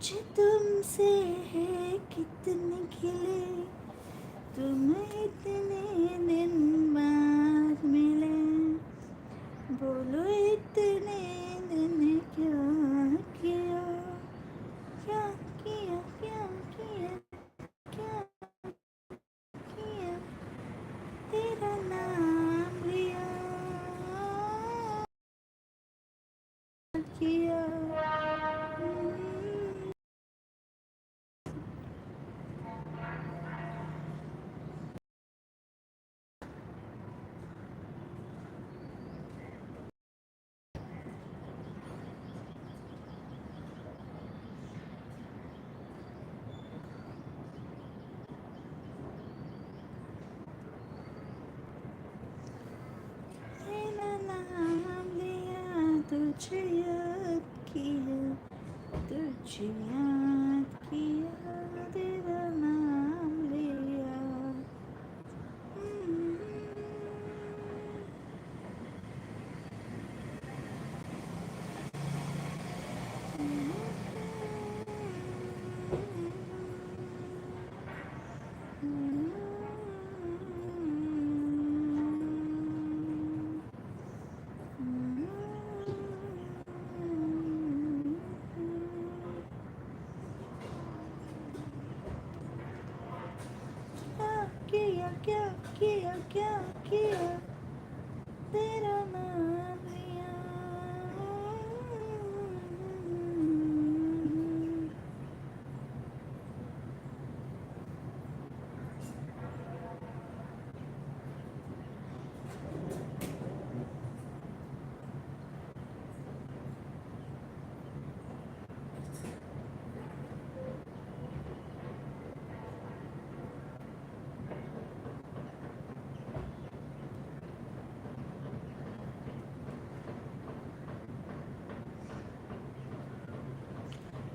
कुछ तुमसे है कितने खिले? तुम इतने दिन बाद मिले। बोलो इतने दिन क्या किया? क्या किया क्या किया क्या किया? तेरा नाम लिया। किया? तुझे याद किया तुझे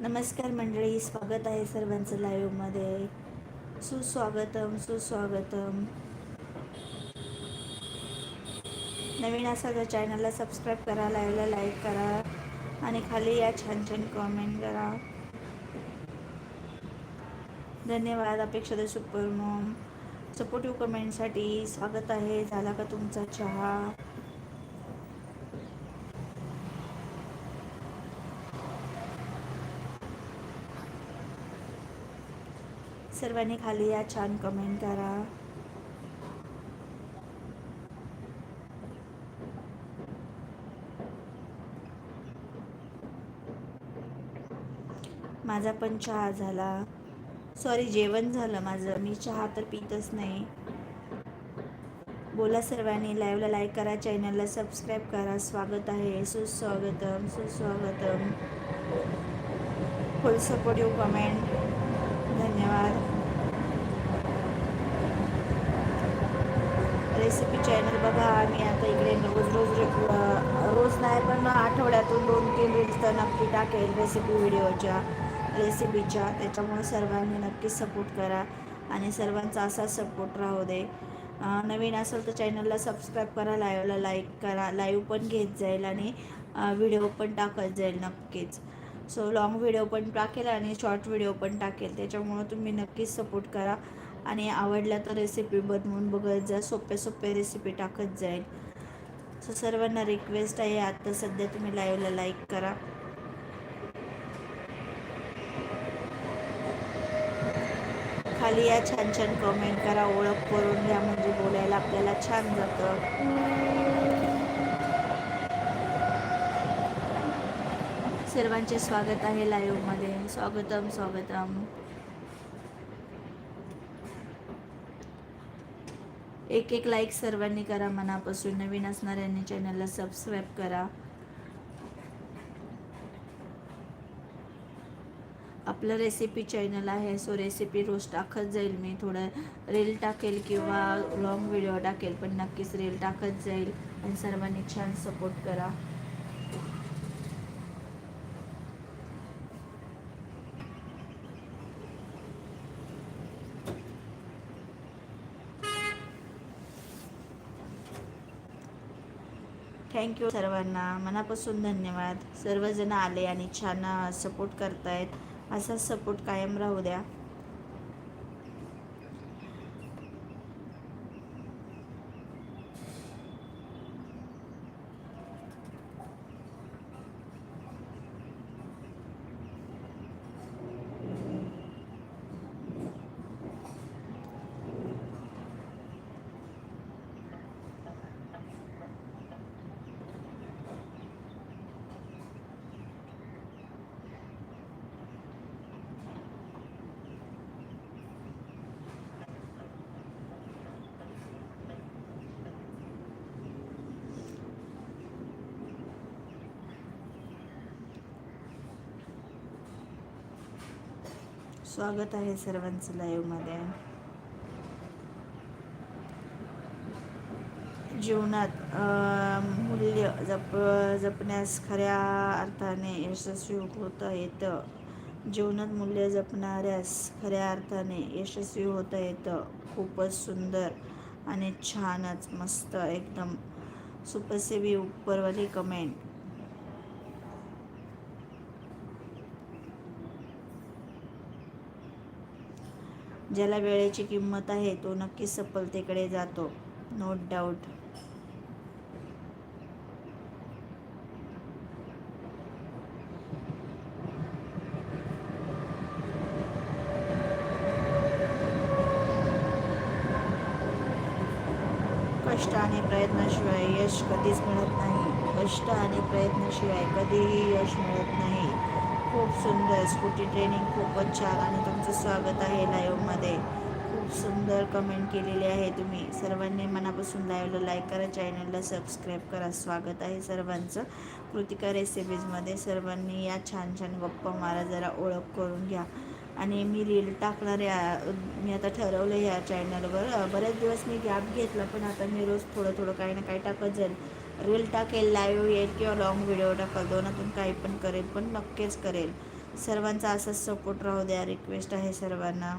नमस्कार मंडळी स्वागत आहे सर्वांचं लाईव्हमध्ये सुस्वागतम सुस्वागतम. नवीन असा तर चॅनलला सबस्क्राईब करा लाईव्हला लाईक करा आणि खाली या छान छान कॉमेंट करा. धन्यवाद Apeksha the super mom supportive कमेंटसाठी स्वागत आहे. झाला का तुमचा चहा? सर्वांनी खाली या छान कमेंट करा. माझा पण चहा झाला. सॉरी जेवण झालं माझं. मी चहा तर पितच नाही. बोला सर्वांनी लाईव्हला लाईक करा चॅनलला सबस्क्राईब करा. स्वागत आहे. सुस्वागतम सुस्वागतम. फुल सपोर्टिव्ह कमेंट धन्यवाद. रेसिपी चॅनल बघा आम्ही आता इकडे रोज रोज रोज नाही पण आठवड्यातून दोन तीन रील्स तर नक्की टाकेल रेसिपी व्हिडिओच्या रेसिपीच्या त्याच्यामुळे सर्वांनी नक्की सपोर्ट करा आणि सर्वांचा असा सपोर्ट राहू दे. नवीन असेल तर चॅनलला सबस्क्राईब करा लाईव्हला लाईक करा. लाईव्ह पण घेत जाईल आणि व्हिडिओ पण टाकत जाईल नक्कीच. सो लॉंग व्हिडिओ पण टाकेल आणि शॉर्ट व्हिडिओ पण टाकेल. त्याच्यामुळं तुम्ही नक्कीच सपोर्ट करा. आणि आवडल्या तर रेसिपी बनवून बघत जा. सोपे सोप्या रेसिपी टाकत जाईल. सो सर्वांना रिक्वेस्ट आहे आत्ता सध्या तुम्ही लाईव्हला लाईक करा. खाली या छान छान कमेंट करा. ओळख करून घ्या म्हणजे बोलायला आपल्याला छान जातं. सर्वांचे स्वागत आहे लाईव्हमध्ये स्वागतम स्वागतम. एक एक लाईक सर्वांनी करा मनापासून. नवीन असणाऱ्यांनी चॅनलला सबस्क्राईब करा. आपलं रेसिपी चॅनल आहे सो रेसिपी रोज टाकत जाईल मी. थोडं रील टाकेल किंवा लॉंग व्हिडिओ टाकेल पण नक्कीच रील टाकत जाईल. आणि सर्वांनी छान सपोर्ट करा. थँक्यू सर्वांना. मनापासून धन्यवाद. सर्वजण आले आणि छान सपोर्ट करतायत. असा सपोर्ट कायम राहू द्या. स्वागत आहे सर्वांचं लाईव्हमध्ये जीवनात मूल्य जप जपण्यास खऱ्या अर्थाने यशस्वी होता येतं. जीवनात मूल्य जपणाऱ्यास खऱ्या अर्थाने यशस्वी होता येतं. खूपच सुंदर आणि छानच मस्त एकदम. सुपरसेवी उपरवाली कमेंट ज्याला वेळेची किंमत आहे तो नक्कीच सफलतेकडे जातो. नो डाऊट कष्ट आणि प्रयत्नाशिवाय यश कधीच मिळत नाही. कष्ट आणि प्रयत्नाशिवाय कधीही यश मिळत नाही. खूप सुंदर. स्कूटी ट्रेनिंग खूपच छान आणि तुमचं स्वागत आहे लाईव्हमध्ये खूप सुंदर कमेंट केलेली आहे तुम्ही. सर्वांनी मनापासून लाईव्हला लाईक करा चॅनलला सबस्क्राईब करा. स्वागत आहे सर्वांचं. कृतिका रेसिपीजमध्ये सर्वांनी या छान छान गप्पा मारा जरा ओळख करून घ्या. आणि मी रील टाकणार या मी आता ठरवलं ह्या चॅनलवर बरेच दिवस मी गॅप घेतला पण आता मी रोज थोडं थोडं काही ना काही टाकत जाईल रील टाकेल लाईव्ह येईल किंवा लॉंग व्हिडिओ टाकेल दोनातून काही पण करेल पण नक्कीच करेल. सर्वांचा असाच सपोर्ट राहू द्या रिक्वेस्ट आहे सर्वांना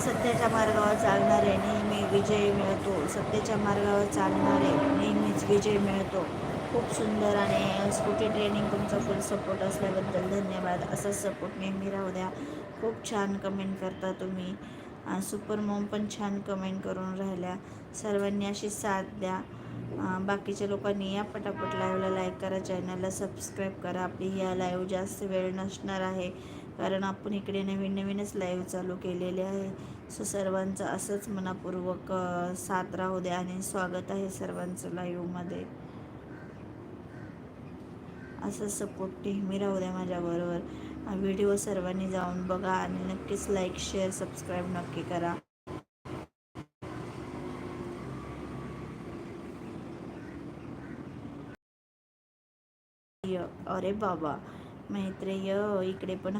सत्याच्या मार्गावर चालणारे नेहमी विजय मिळतो. सत्तेच्या मार्गावर चालणारे नेहमीच विजय मिळतो. खूप सुंदर आणि स्कूटी ट्रेनिंग तुमचा फुल सपोर्ट असल्याबद्दल धन्यवाद. असाच सपोर्ट नेहमी राहू द्या. खूप छान कमेंट करता तुम्ही. सुपर मॉम पण छान कमेंट करून राहिल्या. सर्वांनी अशी साथ द्या. बाकीच्या लोकांनी या पटापट लाईव्हला लाईक करा. चॅनलला सबस्क्राईब करा. आपली ह्या लाईव्ह जास्त वेळ नसणार आहे. कारण आपण इकडे नवीन नवीनच लाईव्ह चालू केलेले आहे. सो सर्वांचं असंच मनापूर्वक साथ राहू द्या आणि स्वागत आहे सर्वांचं लाईव्हमध्ये असं सपोर्ट नेहमी राहू द्या माझ्याबरोबर. व्हिडिओ सर्वांनी जाऊन बघा आणि नक्कीच लाईक शेअर सबस्क्राईब नक्की करा. अरे बाबा मैत्रेय इकडे पण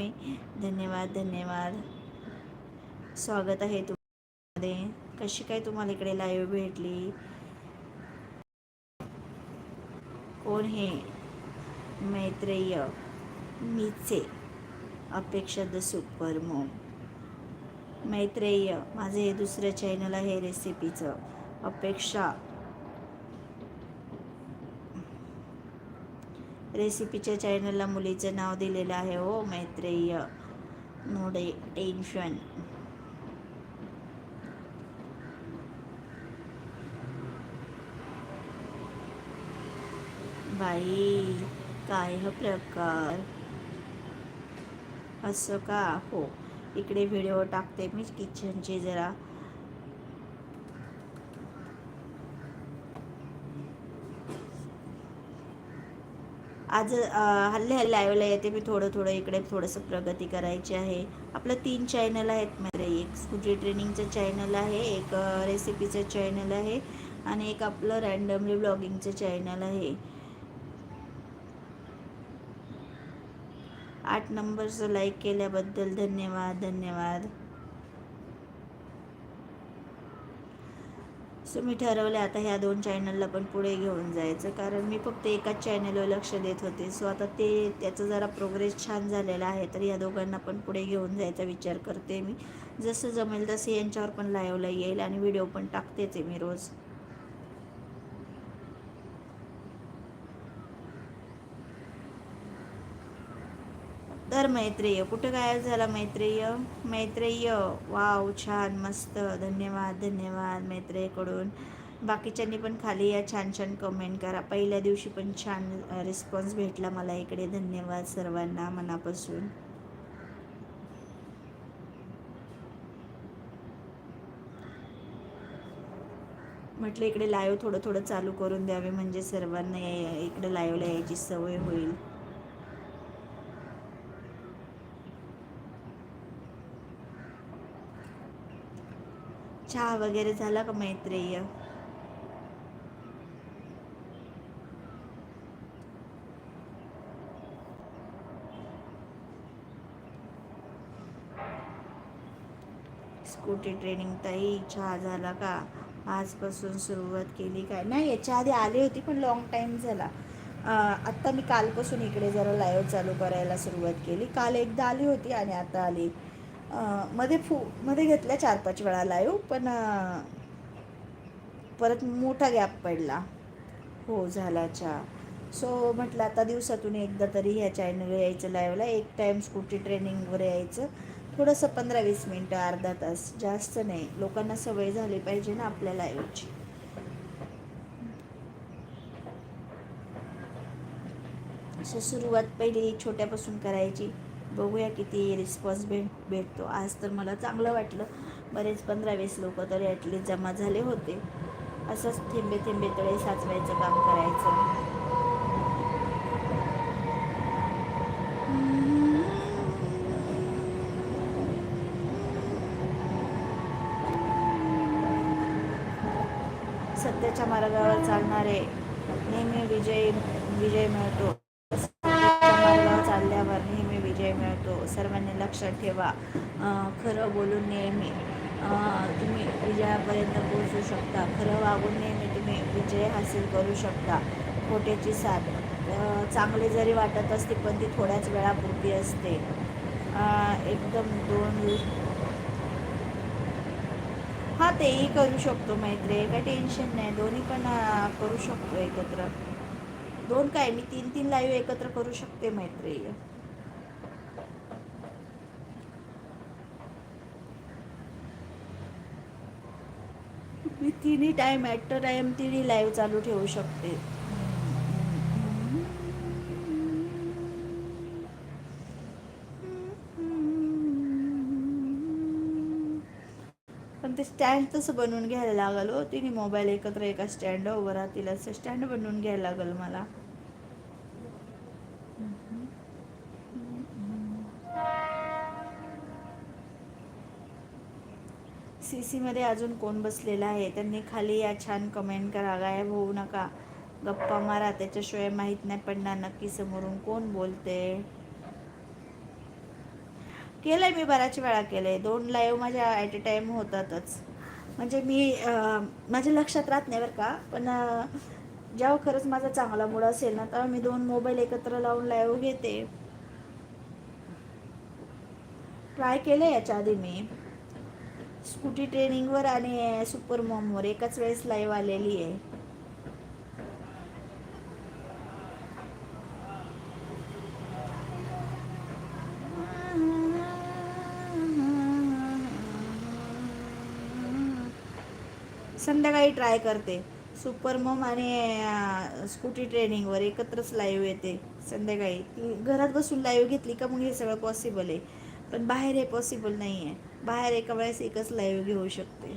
धन्यवाद धन्यवाद. स्वागत आहे तुम्हाला कशी काय तुम्हाला इकडे लाईव्ह भेटली? कोण हे? मैत्रेय. मीचे. अपेक्षा द सुपर मोम. मैत्रेय माझं हे दुसरं चॅनल आहे रेसिपीचं अपेक्षा. रेसिपीच्या चॅनलला मुलीचं नाव दिलेलं आहे हो मैत्रेय. नो डे टेन्शन बाई काय हा प्रकार? असं का? हो इकडे व्हिडिओ टाकते मी किचनचे जरा. आज हल्ले हल्ले लाईव्हला येते. मी थोडं थोडं इकडे थोडंसं प्रगती करायची आहे. आपलं तीन चॅनल आहेत मध्ये एक स्कूटी ट्रेनिंगचं चॅनल आहे एक रेसिपीचं चॅनल आहे आणि एक आपलं रँडमली ब्लॉगिंगचं चॅनल आहे. आठ नंबरचं लाईक केल्याबद्दल धन्यवाद धन्यवाद. सो मी ठरवलं आता ह्या दोन चॅनलला पण पुढे घेऊन जायचं. कारण मी फक्त एकाच चॅनलवर लक्ष देत होते. सो आता ते त्याचं जरा प्रोग्रेस छान झालेला आहे. तर या दोघांना पण पुढे घेऊन जायचा विचार करते मी. जसं जमेल तसं यांच्यावर पण लाईवला येईल आणि व्हिडिओ पण टाकतेच आहे मी रोज. तर मैत्रेय. कुठं गायब झाला मैत्रेय? मैत्रेय वाव छान मस्त. धन्यवाद धन्यवाद मैत्रेयकडून. बाकीच्यांनी पण खाली या छान छान कमेंट करा. पहिल्या दिवशी पण छान रिस्पॉन्स भेटला मला इकडे. धन्यवाद सर्वांना मनापासून. म्हटलं इकडे लाईव्ह थोडं थोडं चालू करून द्यावे. म्हणजे सर्वांना इकडे लाईव्हला यायची सवय होईल. चहा वगैरे झाला का मैत्रेय? स्कूटी ट्रेनिंग ताई चहा झाला का? आजपासून सुरुवात केली काय? नाही याच्या आधी आली होती पण लॉंग टाईम झाला. आत्ता मी कालपासून इकडे जरा लाईव्ह चालू करायला सुरुवात केली. काल एकदा आली होती आणि आता आली. मध्ये फू मध्ये घेतल्या चार पाच वेळा लाईव्ह पण परत मोठा गॅप पडला. हो झाला चहा सो म्हटलं आता दिवसातून एकदा तरी ह्या चॅनलवर यायचं लाईव्हला एक टाईम स्कूटी ट्रेनिंगवर यायचं. थोडंसं पंधरा वीस मिनटं अर्धा तास. जास्त नाही. लोकांना सवय झाली पाहिजे ना आपल्या लाईव्हची सो सुरुवात पहिली छोट्यापासून करायची. बघूया किती रिस्पॉन्स भेट भेटतो. आज तर मला चांगलं वाटलं. बरेच पंधरा वीस लोक तरी ॲटलीस्ट जमा झाले होते. असंच थेंबे थेंबे तळे साचवायचं काम करायचं. सत्याच्या मार्गावर चालणारे नेहमी विजय विजय मिळतो सत्याच्या मार्गावर चालल्यावर नेहमी विजय मिळतो सर्वांनी लक्षात ठेवा. खरं बोलून नेहमी. तुम्ही विजयापर्यंत पोहोचू शकता. खरं वागून नेहमी तुम्ही विजय हासिल करू शकता. खोट्याची साथ. चांगले चांगली जरी वाटत असते पण ती थोड्याच वेळापूर्वी असते. एकदम दोन हा तेही करू शकतो मैत्री. काही टेन्शन नाही. दोन्ही पण करू शकतो एकत्र. दोन काय? मी तीन तीन लाईव्ह एकत्र करू शकते मैत्री तिन्ही टाइम ॲट अ टाइम तिन्ही लाईव्ह चालू ठेवू शकते. पण ते स्टँड तसं बनवून घ्यायला लागलो हो. तिने मोबाईल एकत्र एका स्टँड उभं राहतील. असं स्टँड बनवून घ्यायला लागल मला सी सीमध्ये अजून कोण बसलेला आहे? त्यांनी खाली या छान कमेंट करा. गायब होऊ नका. गप्पा मारा. त्याच्याशिवाय माहीत नाही पडणार. नक्की समोरून कोण बोलते? केलंय मी बऱ्याच वेळा केलंय. दोन लाईव्ह माझ्या ॲट अ टाईम होतातच. म्हणजे मी माझ्या लक्षात राहत नाही बरं का. पण जेव्हा खरंच माझा चांगला मूड असेल ना तेव्हा मी दोन मोबाईल एकत्र लावून लाईव्ह घेते. ट्राय केलं याच्या आधी मी. स्कूटी ट्रेनिंगवर आणि सुपर मॉमवर. एकाच वेळेस लाईव्ह आलेली आहे. संध्याकाळी ट्राय करते. सुपर मॉम आणि स्कूटी ट्रेनिंगवर. एकत्रच लाईव्ह येते संध्याकाळी. घरात बसून लाईव्ह घेतली का मग हे सगळं पॉसिबल आहे. पण बाहेर हे पॉसिबल नाही आहे बाहेर एका वेळेस एकच लाईव्ह घेऊ शकते.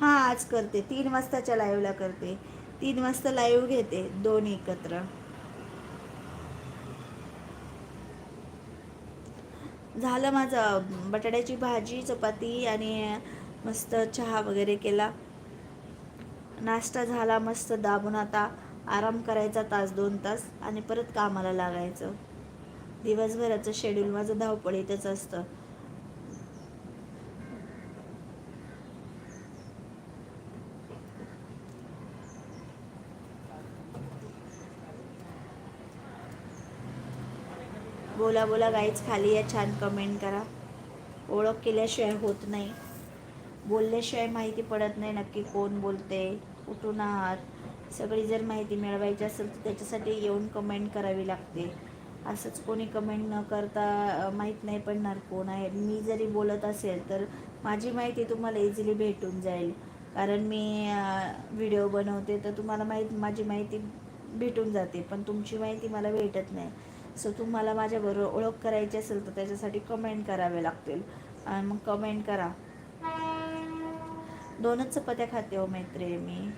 हां आज करते. तीन वाजताच्या लाईव्हला करते. तीन वाजता लाईव्ह घेते दोन एकत्र. झालं माझं बटाट्याची भाजी चपाती आणि मस्त चहा वगैरे केला. नाश्ता झाला मस्त दाबून आता आराम करायचा तास दोन तास. आणि परत कामाला लागायचं. दिवसभराचं शेड्यूल माझं धावपळीतच असतं. बोला बोला गाईच खाली या छान कमेंट करा. ओळख केल्याशिवाय होत नाही. बोलल्याशिवाय माहिती पडत नाही नक्की कोण बोलते कुठून आहात. सगळी जर माहिती मिळवायची असेल तर त्याच्यासाठी येऊन कमेंट करावी लागते. असंच कोणी कमेंट न करता माहीत नाही पडणार कोण आहे. मी जरी बोलत असेल तर माझी माहिती तुम्हाला इझिली भेटून जाईल. कारण मी व्हिडिओ बनवते तर तुम्हाला माहीत माझी माहिती भेटून जाते. पण तुमची माहिती मला भेटत नाही. सो तुम्हाला माझ्याबरोबर ओळख करायची असेल तर त्याच्यासाठी कमेंट करावे लागतील. आणि मग कमेंट करा. दोनच चपात्या खाते हो मैत्रिणी. मी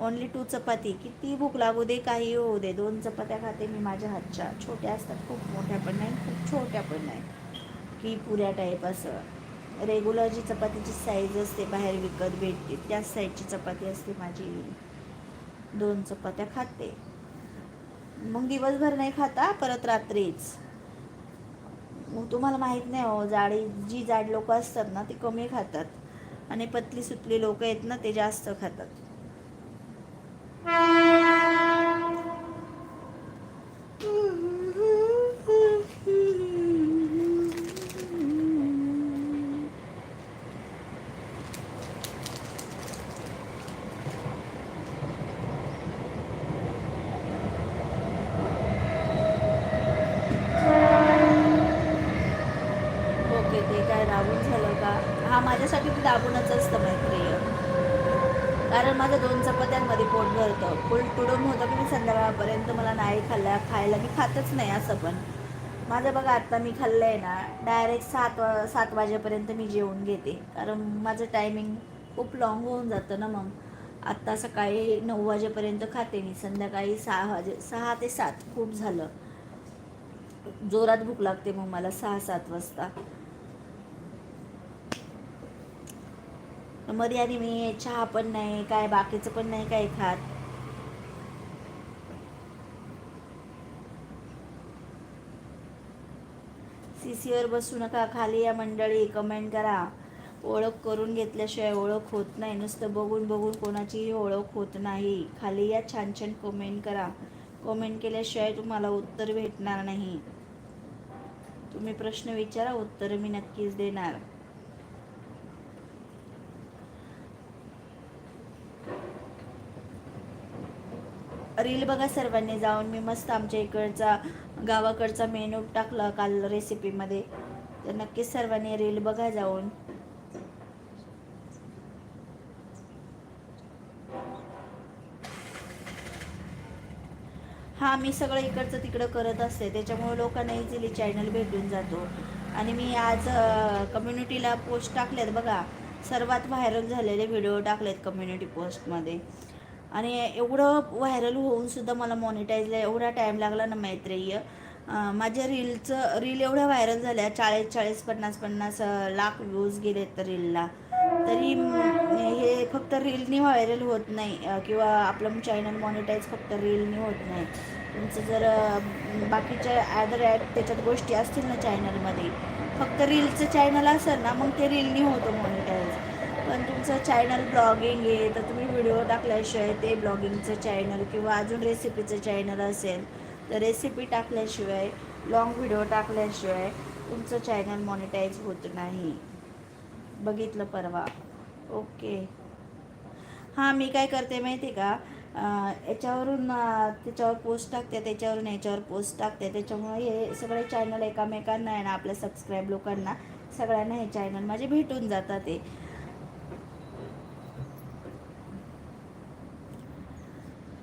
ओनली टू चपाती. किती भूक लागू दे काही होऊ दे. दोन चपात्या खाते मी माझ्या हातच्या. छोट्या असतात खूप मोठ्या पण नाही खूप छोट्या पण नाही. की पुऱ्या टाईप असं. रेग्युलर जी चपातीची साईज असते बाहेर विकत भेटते त्याच साईजची चपाती असते माझी. दोन चपात्या खाते. मग दिवसभर नाही खाता परत रात्रीच. मग तुम्हाला माहीत नाही हो जाडी जी जाड लोक असतात ना ती कमी खातात. आणि पतली सुतली लोक आहेत ना ते जास्त खातात ओके ते काय दाबून झालं का हा माझ्यासाठी ते दाबूनच असतं मैत्रिय कारण माझं दोन चपात्यांमध्ये पोट भरतं फुल तुडून होतं की मी संध्याकाळपर्यंत मला नाही खाल्ल्या खायला मी खातच नाही असं पण. माझं बघा आत्ता मी खाल्लं आहे ना डायरेक्ट सात वा सात वाजेपर्यंत मी जेवून घेते. कारण माझं टायमिंग खूप लॉंग होऊन जातं ना मग. आत्ता सकाळी नऊ वाजेपर्यंत खाते मी. संध्याकाळी सहा वाजे सहा ते सात खूप झालं. जोरात भूक लागते मग मला सहा सात वाजता. मध्ये मी चहा पण नाही काय बाकीचं पण नाही काही खात. पीसीवर बसू नका खाली या मंडळी कमेंट करा. ओळख करून घेतल्याशिवाय ओळख होत नाही. नुसतं बघून बघून कोणाचीही ओळख होत नाही. खाली या छान छान कमेंट करा. कमेंट केल्याशिवाय तुम्हाला उत्तर भेटणार नाही. तुम्ही प्रश्न विचारा उत्तर मी नक्कीच देणार. रील बघा सर्वांनी जाऊन मी मस्त आमच्या इकडचा गावाकडचा मेनू टाकला काल रेसिपीमध्ये तर नक्कीच सर्वांनी रील बघा जाऊन. हा मी सगळं इकडचं तिकडं करत असते. त्याच्यामुळे लोकांना इझिली चॅनल भेटून जातो. आणि मी आज कम्युनिटीला पोस्ट टाकल्यात बघा. सर्वात व्हायरल झालेले व्हिडिओ टाकलेत कम्युनिटी पोस्टमध्ये आणि एवढं व्हायरल होऊन सुद्धा मला मॉनिटाईजला एवढा टाईम लागला ना मैत्रेय. माझ्या रीलचं रील एवढ्या व्हायरल झाल्या चाळीस चाळीस पन्नास पन्नास लाख व्ह्यूज गेलेत रीलला तरी हे फक्त रीलनी व्हायरल होत नाही किंवा आपलं चॅनल मॉनिटाईज फक्त रीलनी होत नाही. तुमचं जर बाकीच्या ॲदर ॲड त्याच्यात गोष्टी असतील ना चॅनलमध्ये फक्त रीलचं चॅनल असेल ना मग ते रीलनी होतं मॉनिटाईज पण तुमचं चॅनल ब्लॉगिंग आहे तर तुम्ही व्हिडिओ टाकल्याशिवाय ते ब्लॉगिंगचं चॅनल किंवा अजून रेसिपीचं चॅनल असेल तर रेसिपी टाकल्याशिवाय लॉंग व्हिडिओ टाकल्याशिवाय तुमचं चॅनल मॉनिटाईज होत नाही. बघितलं परवा. ओके हां मी काय करते माहिती आहे का याच्यावरून त्याच्यावर पोस्ट टाकते त्याच्यावरून याच्यावर पोस्ट टाकते. त्याच्यामुळे हे सगळे चॅनल एकामेकांना आहे ना आपल्या सबस्क्राईब लोकांना सगळ्यांना हे चॅनल माझे भेटून जातात ते.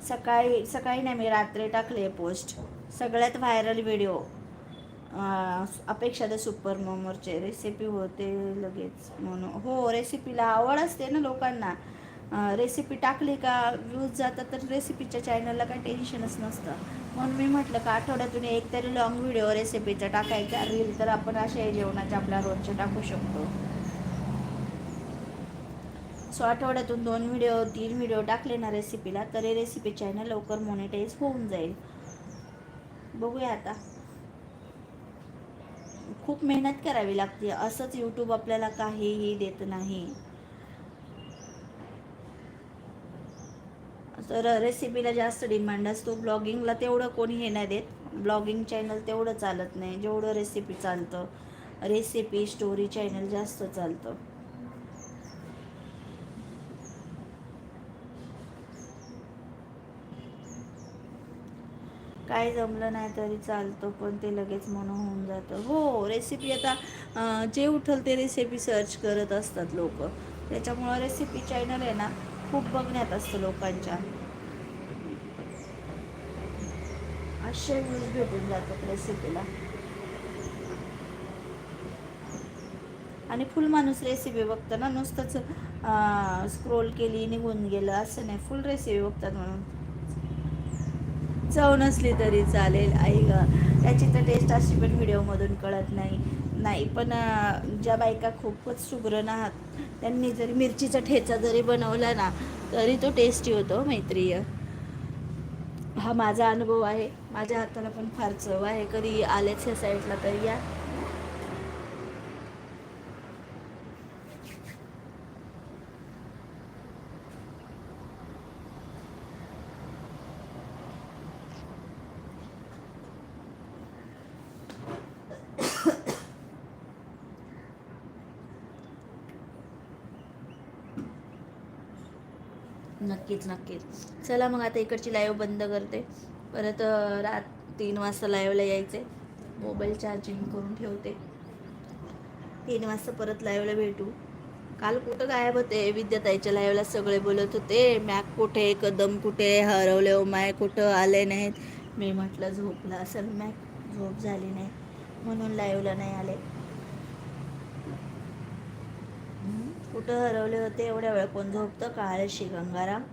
सकाळी सकाळी नाही मी रात्री टाकले पोस्ट. सगळ्यात viral video Apeksha the super मोमोरचे recipe होते लगेच म्हणून. हो रेसिपीला आवड असते ना लोकांना. रेसिपी टाकली का व्ह्यूज जातात तर रेसिपीच्या चॅनलला काही टेन्शनच नसतं. म्हणून मी म्हटलं का आठवड्यातून एक तरी लॉंग व्हिडिओ रेसिपीचा टाकायचा. रील तर आपण असे जेवणाच्या आपल्या रोजच्या टाकू शकतो. सो आठवड्यातून दोन व्हिडिओ तीन व्हिडिओ टाकले ना रेसिपीला तरी रेसिपी चॅनल लवकर मॉनिटाईज होऊन जाईल. बघूया आता. खूप मेहनत करावी लागते. असंच यूट्यूब आपल्याला काहीही देत नाही. तर रेसिपीला जास्त डिमांड असतो. ब्लॉगिंगला तेवढं कोणी हे नाही देत. ब्लॉगिंग चॅनल तेवढं चालत नाही. जेवढं रेसिपी चालतं रेसिपी स्टोरी चॅनल जास्त चालतं. काय जमलं नाही तरी चालतो पण ते लगेच म्हणून होऊन जातं. हो रेसिपी आता जे उठल ते रेसिपी सर्च करत असतात लोक. त्याच्यामुळं रेसिपी चॅनल आहे ना खूप बघण्यात असतं लोकांच्या. असे व्ह्यूज भेटून जातात रेसिपीला आणि फुल माणूस रेसिपी बघतं ना नुसतंच स्क्रोल केली निघून गेलं असं नाही. फुल रेसिपी बघतात म्हणून. चव नसली तरी चालेल आई ग. त्याची तर टेस्ट अशी पण व्हिडिओमधून कळत नाही. नाही पण ज्या बायका खूपच सुगरण आहात त्यांनी जरी मिरचीचा ठेचा जरी बनवला ना तरी तो टेस्टी होतो मैत्रीय. हा माझा अनुभव आहे. माझ्या हाताला पण फार चव आहे. कधी आल्याच ह्या साईडला तरी या. नक्कीच नक्कीच. चला मग आता इकडची लाईव्ह बंद करते. परत रात तीन वाजता लाईव्हला यायचे मोबाईल चार्जिंग करून ठेवते. तीन वाजता परत लाईव्हला भेटू. काल कुठं गायब होते? विद्याताईच्या लाईव्हला सगळे बोलत होते. मॅक कुठे? कदम कुठे? हरवले ओ माय कुठं आले नाहीत? मी म्हटलं झोपला असेल मॅक झोप झाली नाही. म्हणून लाईव्हला नाही आले. कुठं हरवले होते एवढ्या वेळ कोण झोपतं? काळशी गंगाराम.